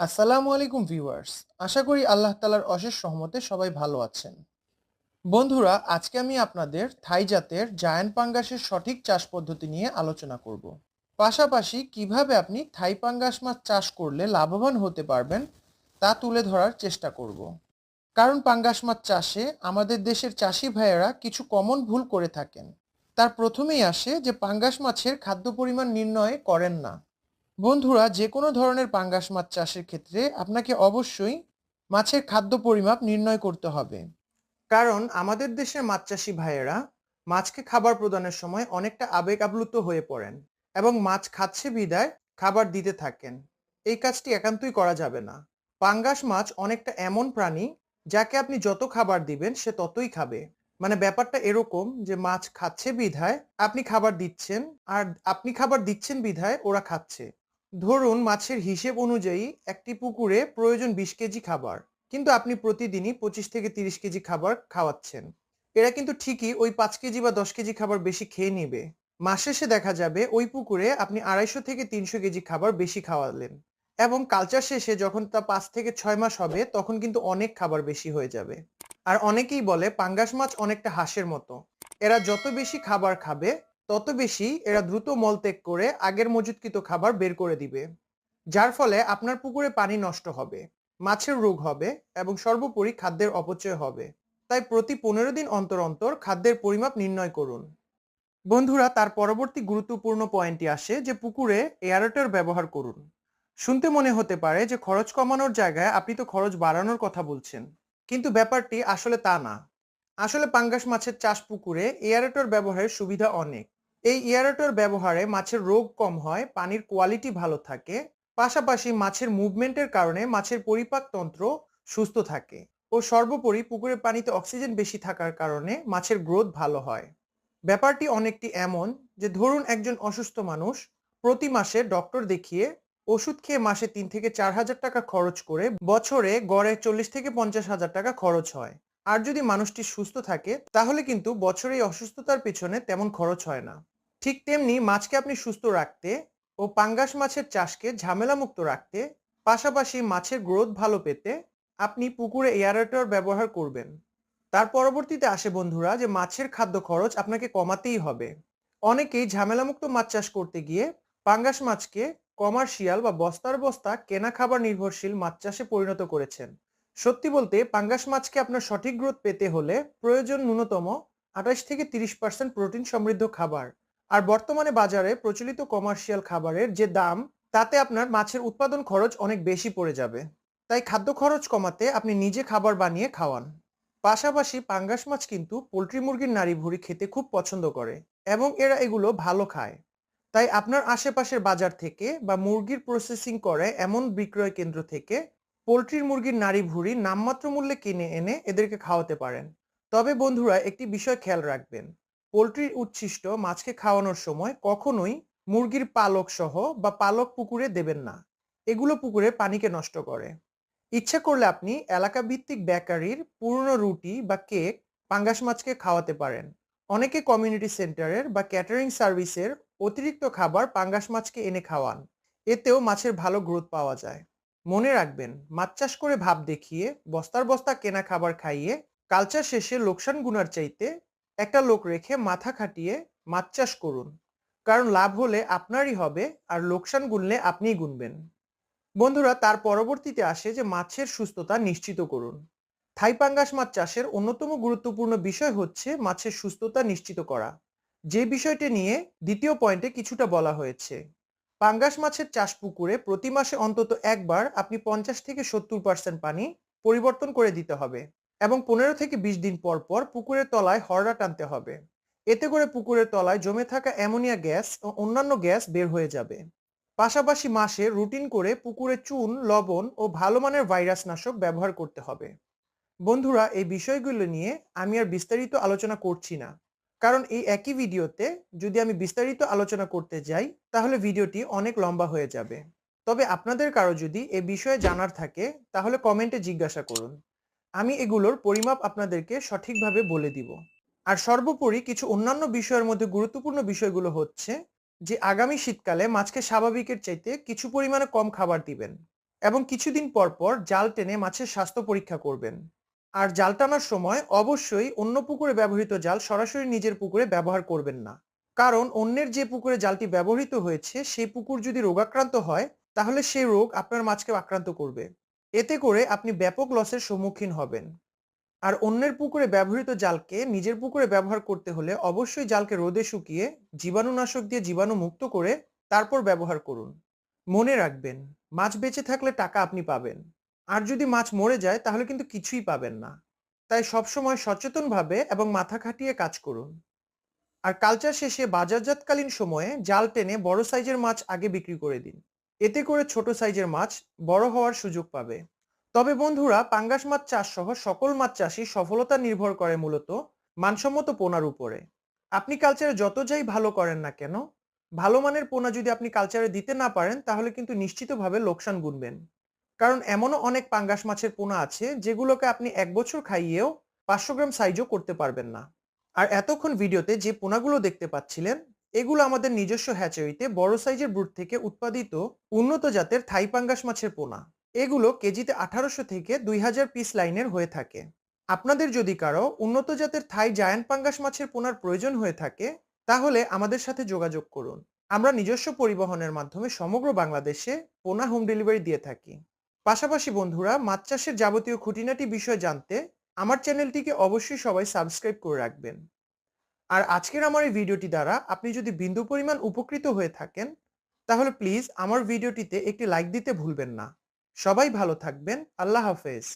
আসসালামু আলাইকুম ভিউয়ার্স। আশা করি আল্লাহ তালার অশেষ সহমতে সবাই ভালো আছেন। বন্ধুরা, আজকে আমি আপনাদের থাই জাতের জায়ান্ট পাঙ্গাসের সঠিক চাষ পদ্ধতি নিয়ে আলোচনা করব। পাশাপাশি কীভাবে আপনি থাই পাঙ্গাস মাছ চাষ করলে লাভবান হতে পারবেন তা তুলে ধরার চেষ্টা করব। কারণ পাঙ্গাস মাছ চাষে আমাদের দেশের চাষি ভাইয়েরা কিছু কমন ভুল করে থাকেন। তার প্রথমেই আসে যে পাঙ্গাস মাছের খাদ্য পরিমাণ নির্ণয় করেন না। বন্ধুরা, যে কোনো ধরনের পাঙ্গাস মাছ চাষের ক্ষেত্রে আপনাকে অবশ্যই মাছের খাদ্য পরিমাপ নির্ণয় করতে হবে। কারণ আমাদের দেশের মাছ চাষি ভাইয়েরা মাছকে খাবার প্রদানের সময় অনেকটা আবেগ আপ্লুত হয়ে পড়েন এবং মাছ খাচ্ছে বিদায় খাবার দিতে থাকেন। এই কাজটি একান্তই করা যাবে না। পাঙ্গাস মাছ অনেকটা এমন প্রাণী যাকে আপনি যত খাবার দিবেন সে ততই খাবে। মানে ব্যাপারটা এরকম যে মাছ খাচ্ছে বিধায় আপনি খাবার দিচ্ছেন আর আপনি খাবার দিচ্ছেন বিধায় ওরা খাচ্ছে। ধরুন মাছের হিসেব অনুযায়ী একটি পুকুরে প্রয়োজন বিশ কেজি খাবার, কিন্তু আপনি প্রতিদিনই পঁচিশ থেকে তিরিশ কেজি খাবার খাওয়াচ্ছেন। এরা কিন্তু ঠিকই ওই পাঁচ কেজি বা দশ কেজি খাবার বেশি খেয়ে নেবে। মাস শেষে দেখা যাবে ওই পুকুরে আপনি আড়াইশো থেকে তিনশো কেজি খাবার বেশি খাওয়ালেন এবং কালচার শেষে যখন তা পাঁচ থেকে ছয় মাস হবে, তখন কিন্তু অনেক খাবার বেশি হয়ে যাবে। আর অনেকেই বলে পাঙ্গাস মাছ অনেকটা হাঁসের মতো। এরা যত বেশি খাবার খাবে তত বেশি এরা দ্রুত মলত্যাগ করে আগের মজুতকৃত খাবার বের করে দিবে, যার ফলে আপনার পুকুরে পানি নষ্ট হবে, মাছের রোগ হবে এবং সর্বোপরি খাদ্যের অপচয় হবে। তাই প্রতি পনেরো দিন অন্তর অন্তর খাদ্যের পরিমাপ নির্ণয় করুন। বন্ধুরা, তার পরবর্তী গুরুত্বপূর্ণ পয়েন্টটি আসে যে পুকুরে এয়ারেটর ব্যবহার করুন। শুনতে মনে হতে পারে যে খরচ কমানোর জায়গায় আপনি তো খরচ বাড়ানোর কথা বলছেন, কিন্তু ব্যাপারটি আসলে তা না। আসলে পাঙ্গাস মাছের চাষ পুকুরে এয়ারেটর ব্যবহারের সুবিধা অনেক। এই এয়ারেটর ব্যবহারে মাছের রোগ কম হয়, পানির কোয়ালিটি ভালো থাকে, পাশাপাশি মাছের মুভমেন্টের কারণে মাছের পরিপাকতন্ত্র সুস্থ থাকে ও সর্বোপরি পুকুরের পানিতে অক্সিজেন বেশি থাকার কারণে মাছের গ্রোথ ভালো হয়। ব্যাপারটি অনেকটি এমন যে ধরুন একজন অসুস্থ মানুষ প্রতি মাসে ডক্টর দেখিয়ে ওষুধ খেয়ে মাসে তিন থেকে চার হাজার টাকা খরচ করে বছরে গড়ে চল্লিশ থেকে পঞ্চাশ হাজার টাকা খরচ হয়। আর যদি মানুষটি সুস্থ থাকে, তাহলে কিন্তু বছরে এই অসুস্থতার পেছনে তেমন খরচ হয় না। ঠিক তেমনি মাছকে আপনি সুস্থ রাখতে ও পাঙ্গাস মাছের চাষকে ঝামেলামুক্ত রাখতে, পাশাপাশি মাছের গ্রোথ ভালো পেতে আপনি পুকুরে এয়ারেটর ব্যবহার করবেন। তার পরবর্তীতে আসে বন্ধুরা যে মাছের খাদ্য খরচ আপনাকে কমাতেই হবে। অনেকেই ঝামেলামুক্ত মাছ চাষ করতে গিয়ে পাঙ্গাস মাছকে কমার্শিয়াল বা বস্তার বস্তা কেনা খাবার নির্ভরশীল মাছ চাষে পরিণত করেছেন। সত্যি বলতে পাঙ্গাস মাছকে আপনার সঠিক গ্রোথ পেতে হলে প্রয়োজন ন্যূনতম আঠাশ থেকে তিরিশ পার্সেন্ট প্রোটিন সমৃদ্ধ খাবার। আর বর্তমানে বাজারে প্রচলিত কমার্শিয়াল খাবারের যে দাম, তাতে আপনার মাছের উৎপাদন খরচ অনেক বেশি পড়ে যাবে। তাই খাদ্য খরচ কমাতে আপনি নিজে খাবার বানিয়ে খাওয়ান। পাশাপাশি পাঙ্গাস মাছ কিন্তু পোলট্রি মুরগির নাড়ি ভুড়ি খেতে খুব পছন্দ করে এবং এরা এগুলো ভালো খায়। তাই আপনার আশেপাশের বাজার থেকে বা মুরগির প্রসেসিং করে এমন বিক্রয় কেন্দ্র থেকে পোলট্রির মুরগির নাড়ি ভুড়ি নামমাত্র মূল্যে কিনে এনে এদেরকে খাওয়াতে পারেন। তবে বন্ধুরা, একটি বিষয় খেয়াল রাখবেন। পোলট্রির উচ্ছিষ্ট মাছকে খাওয়ানোর সময় কখনোই মুরগির পালক সহ বা পালক পুকুরে দেবেন না। এগুলো পুকুরে পানিকে নষ্ট করে। ইচ্ছা করলে আপনি এলাকা ভিত্তিক বেকারির পুরনো রুটি বা কেক, পাঙ্গাস মাছকে খাওয়াতে পারেন। অনেকে কমিউনিটি সেন্টারের বা ক্যাটারিং সার্ভিসের অতিরিক্ত খাবার পাঙ্গাস মাছকে এনে খাওয়ান। এতেও মাছের ভালো গ্রোথ পাওয়া যায়। মনে রাখবেন, মাছ চাষ করে ভাব দেখিয়ে, বস্তার বস্তা কেনা খাবার খাইয়ে কালচার শেষে লোকসান গুনার চাইতে একটা লোক রেখে মাথা খাটিয়ে মাছ চাষ করুন। কারণ লাভ হলে আপনারই হবে আর লোকসান গুনলে আপনিই গুনবেন। বন্ধুরা, তার পরবর্তীতে আসে যে মাছের সুস্থতা নিশ্চিত করুন। থাই পাঙ্গাস মাছ চাষের অন্যতম গুরুত্বপূর্ণ বিষয় হচ্ছে মাছের সুস্থতা নিশ্চিত করা। যে বিষয়টি নিয়ে দ্বিতীয় পয়েন্টে কিছুটা বলা হয়েছে। পাঙ্গাস মাছের চাষ পুকুরে প্রতি মাসে অন্তত একবার আপনি পঞ্চাশ থেকে সত্তর পার্সেন্ট পানি পরিবর্তন করে দিতে হবে এবং পনেরো থেকে বিশ দিন পর পর পুকুরের তলায় হরড়া টানতে হবে। এতে করে পুকুরের তলায় জমে থাকা অ্যামোনিয়া গ্যাস ও অন্যান্য গ্যাস বের হয়ে যাবে। পাশাপাশি মাসে রুটিন করে পুকুরে চুন, লবণ ও ভালো মানের ভাইরাস নাশক ব্যবহার করতে হবে। বন্ধুরা, এই বিষয়গুলো নিয়ে আমি আর বিস্তারিত আলোচনা করছি না। কারণ এই একই ভিডিওতে যদি আমি বিস্তারিত আলোচনা করতে যাই, তাহলে ভিডিওটি অনেক লম্বা হয়ে যাবে। তবে আপনাদের কারও যদি এ বিষয়ে জানার থাকে, তাহলে কমেন্টে জিজ্ঞাসা করুন। আমি এগুলোর পরিমাপ আপনাদেরকে সঠিকভাবে বলে দিব। আর সর্বোপরি কিছু অন্যান্য বিষয়ের মধ্যে গুরুত্বপূর্ণ বিষয়গুলো হচ্ছে যে, আগামী শীতকালে মাছকে স্বাভাবিকের চাইতে কিছু পরিমাণে কম খাবার দিবেন এবং কিছুদিন পর পর জাল টেনে মাছের স্বাস্থ্য পরীক্ষা করবেন। আর জাল টানার সময় অবশ্যই অন্য পুকুরে ব্যবহৃত জাল সরাসরি নিজের পুকুরে ব্যবহার করবেন না। কারণ অন্যের যে পুকুরে জালটি ব্যবহৃত হয়েছে, সেই পুকুর যদি রোগাক্রান্ত হয়, তাহলে সেই রোগ আপনার মাছকে আক্রান্ত করবে। এতে করে আপনি ব্যাপক লসের সম্মুখীন হবেন। আর অন্যের পুকুরে ব্যবহৃত জালকে নিজের পুকুরে ব্যবহার করতে হলে অবশ্যই জালকে রোদে শুকিয়ে জীবাণুনাশক দিয়ে জীবাণু মুক্ত করে তারপর ব্যবহার করুন। মনে রাখবেন, মাছ বেঁচে থাকলে টাকা আপনি পাবেন। আর যদি মাছ মরে যায়, তাহলে কিন্তু কিছুই পাবেন না। তাই সবসময় সচেতনভাবে এবং মাথা খাটিয়ে কাজ করুন। আর কালচার শেষে বাজারজাতকালীন সময়ে জাল টেনে বড় সাইজের মাছ আগে বিক্রি করে দিন। এতে করে ছোট সাইজের মাছ বড় হওয়ার সুযোগ পাবে। তবে বন্ধুরা, পাঙ্গাস মাছ চাষ সহ সকল মাছ চাষই সফলতা নির্ভর করে মূলত মানসম্মত পোনার উপরে। আপনি কালচারে যত যাই ভালো করেন না কেন, ভালো মানের পোনা যদি আপনি কালচারে দিতে না পারেন, তাহলে কিন্তু নিশ্চিতভাবে লোকসান গুনবেন। কারণ এমনও অনেক পাঙ্গাস মাছের পোনা আছে যেগুলোকে আপনি এক বছর খাইয়েও পাঁচশো গ্রাম সাইজও করতে পারবেন না। আর এতক্ষণ ভিডিওতে যে পোনাগুলো দেখতে পাচ্ছিলেন, এগুলো আমাদের নিজস্ব হ্যাচারিতে বড় সাইজের ব্রুট থেকে উৎপাদিত উন্নত জাতের থাই পাঙ্গাস মাছের পোনা। এগুলো কেজিতে আঠারোশো থেকে দুই হাজার পিস লাইনের হয়ে থাকে। আপনাদের যদি কারও উন্নত জাতের থাই জায়ান্ট পাঙ্গাস মাছের পোনার প্রয়োজন হয়ে থাকে, তাহলে আমাদের সাথে যোগাযোগ করুন। আমরা নিজস্ব পরিবহনের মাধ্যমে সমগ্র বাংলাদেশে পোনা হোম ডেলিভারি দিয়ে থাকি। পাশাপাশি বন্ধুরা, মাছ চাষের যাবতীয় খুঁটিনাটি বিষয় জানতে আমার চ্যানেলটিকে অবশ্যই সবাই সাবস্ক্রাইব করে রাখবেন। আর আজকের আমার এই ভিডিওটি দ্বারা আপনি যদি বিন্দু পরিমাণ উপকৃত হয়ে থাকেন, তাহলে প্লিজ আমার ভিডিওটিতে একটি লাইক দিতে ভুলবেন না। সবাই ভালো থাকবেন। আল্লাহ হাফেজ।